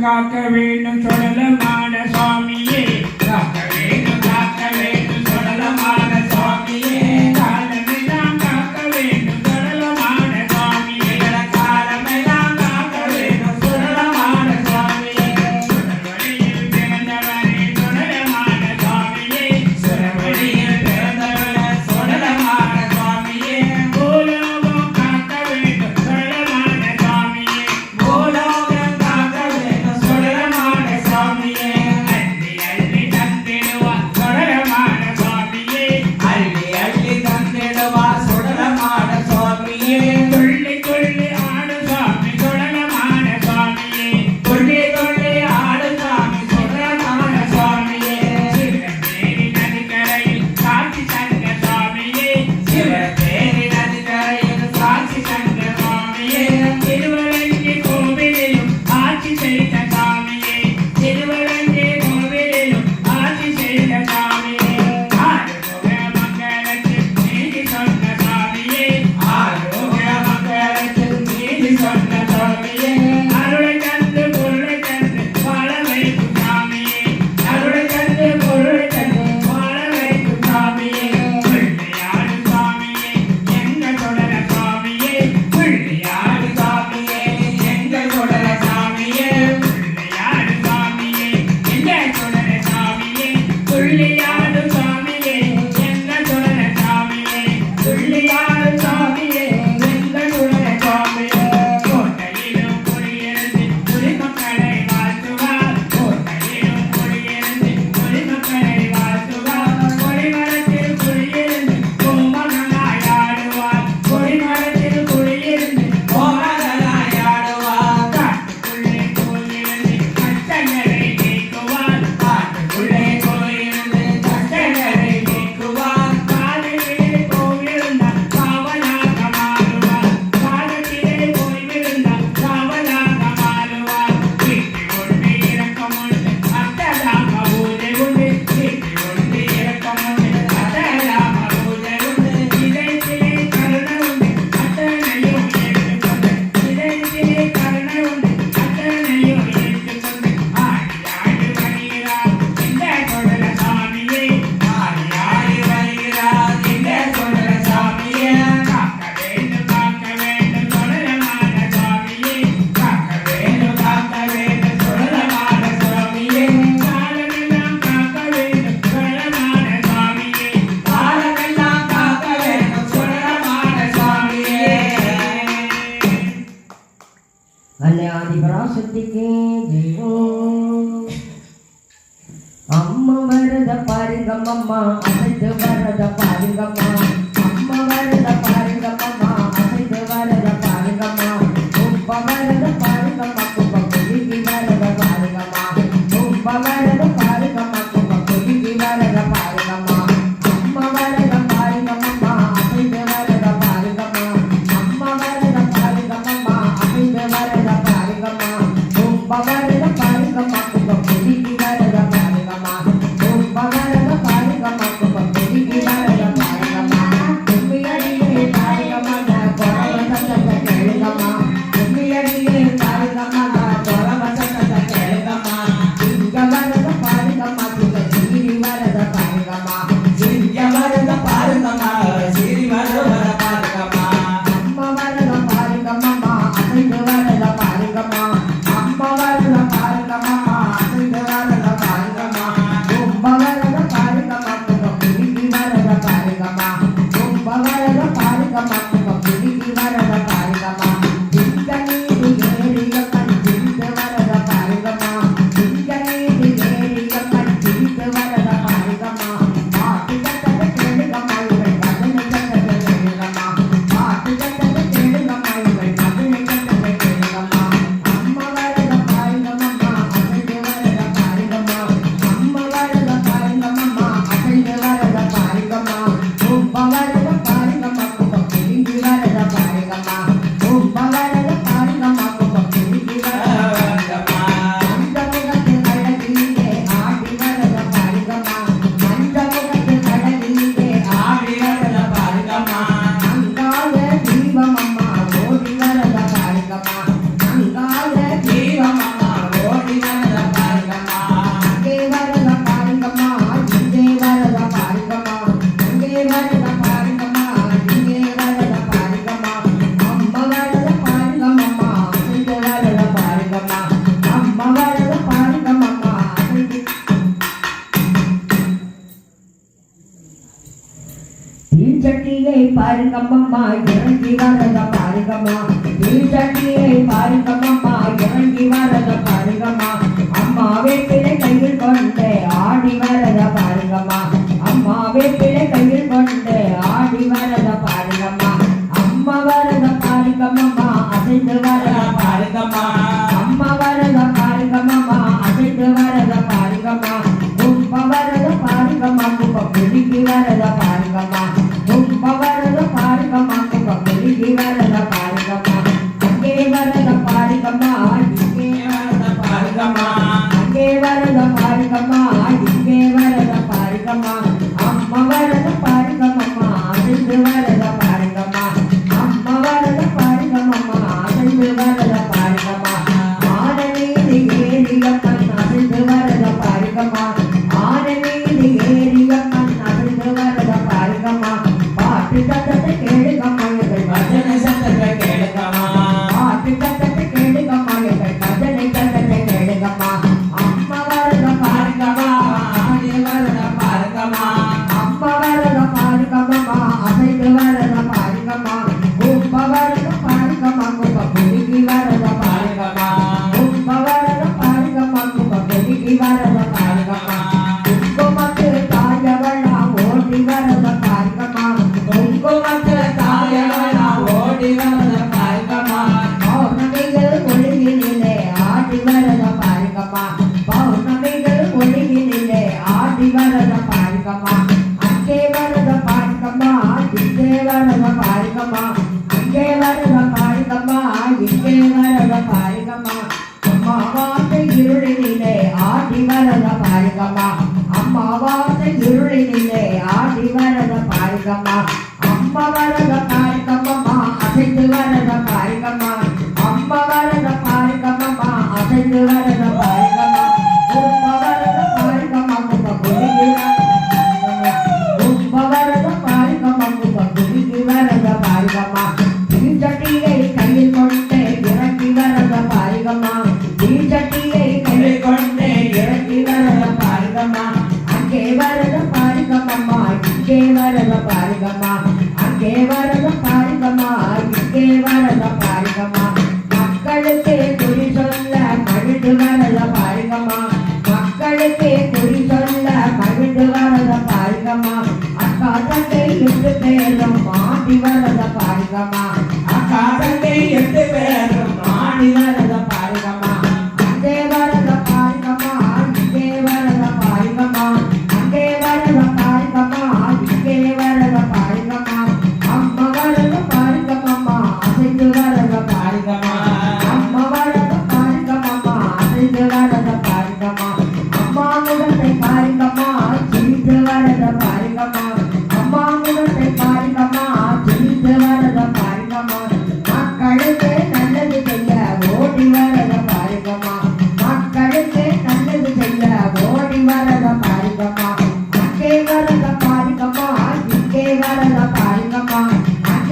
காக்க வேண்டும் காக்க வேண்டும் சுடலமான சுவாமியே. Hallelujah. பாருங்கம்மா இறங்கி வரத பாருங்கம்மா. வீட்டடியை பாருங்கம்மா இறங்கி வரத பாருங்கம்மா. அம்மாவே பிள்ளை கையில் கொண்டு ஆடி வரத பாருங்கம்மா. carregar mais. பாருங்கம்மா அக்கா தங்கை எட்டு பேரும் மாடி வரத பாருங்கம்மா அக்கா தங்கை எட்டு பேரும் மாடி வர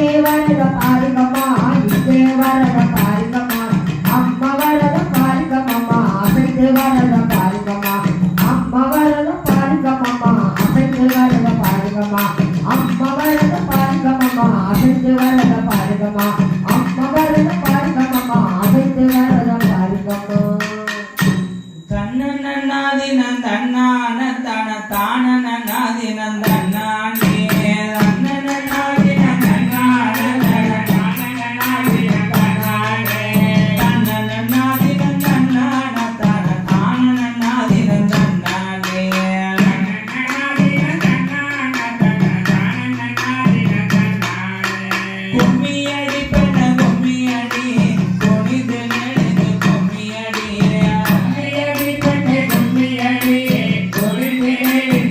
Sewa, tinapari, mama. me.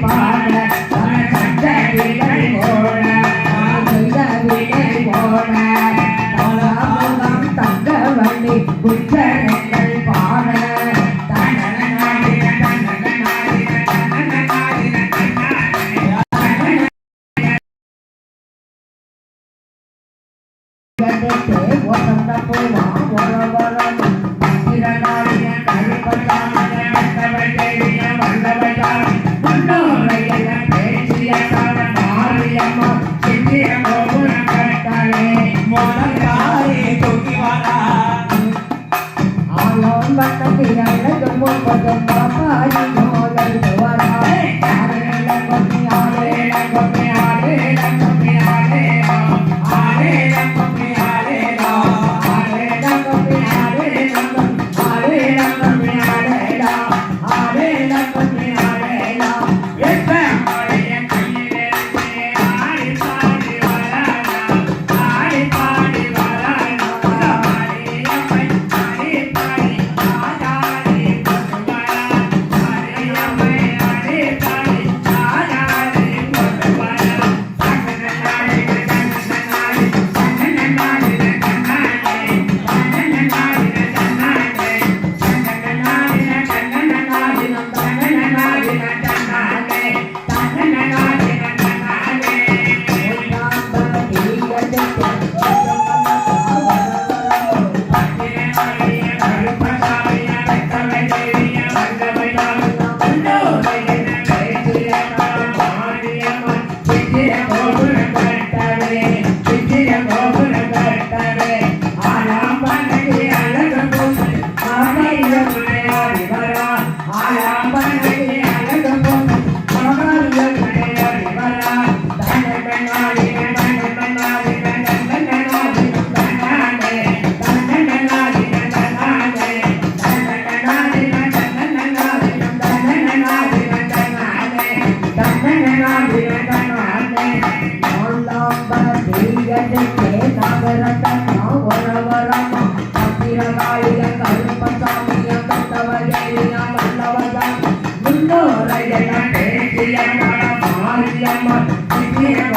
Bye.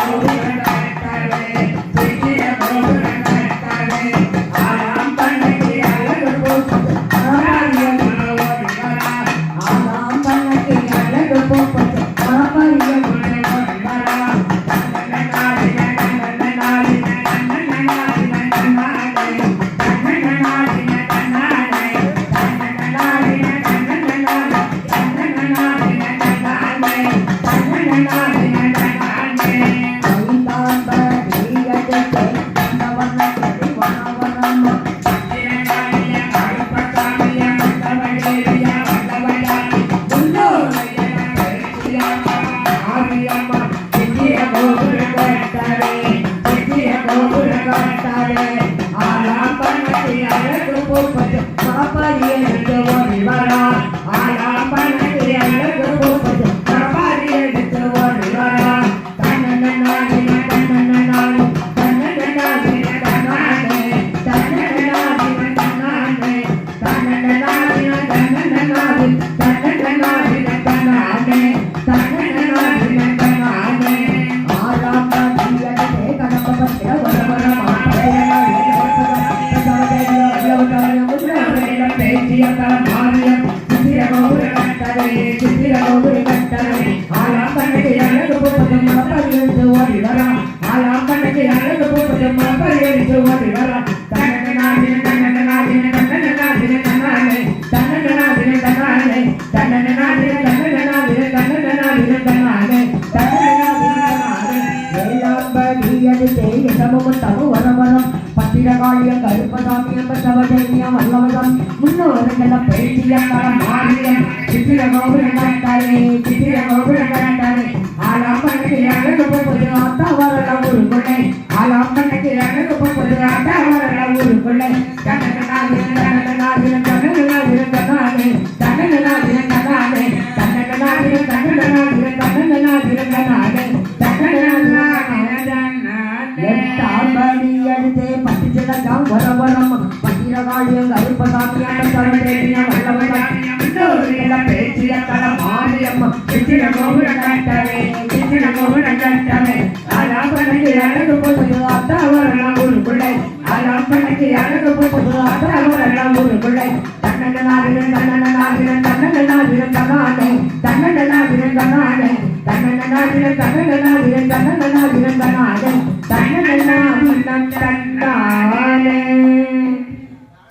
Amém. பிறப்பத்தவஜயம் வல்லவதம் முன்னோருங்கள பேச்சியம் பலம் ஆரியம் சித்திர கோபுரங்காரே சித்திர கோபுரங்காரே ஆலாம் பண்ணக்கிறாங்க ரொம்ப பொதுவாத்தா வரலாம் ஒரு கொள்ளை ஆலாம் பண்ணக்கிறாங்க ரொம்ப பொதுவாத்தா வரலாம் ஒரு கொள்ளை சித்திர கோபுர கட்டவே சித்திர கோபுர கட்டவே அலாம்பனுக்கு அழகு போது அத்தாவரம் ஒரு பிள்ளை அலாம்பனுக்கு அழகு போது அத்தாவரம் ஒரு பிள்ளை தன்னடனாதிரம் தன்னடனாதிரம் தன்னடனாதிரம் தன்னானே தன்னடனாதிரம் தன்னானே தன்னடனாதிரம் தன்னடனாதிரம் தன்னடனாதிரம் தன்னானே தன்னடனாதிரம் தன்னானே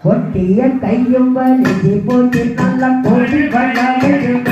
கொட்டிய கையும் வலிச்சு போட்டு நல்ல கோடி வளர்ந்து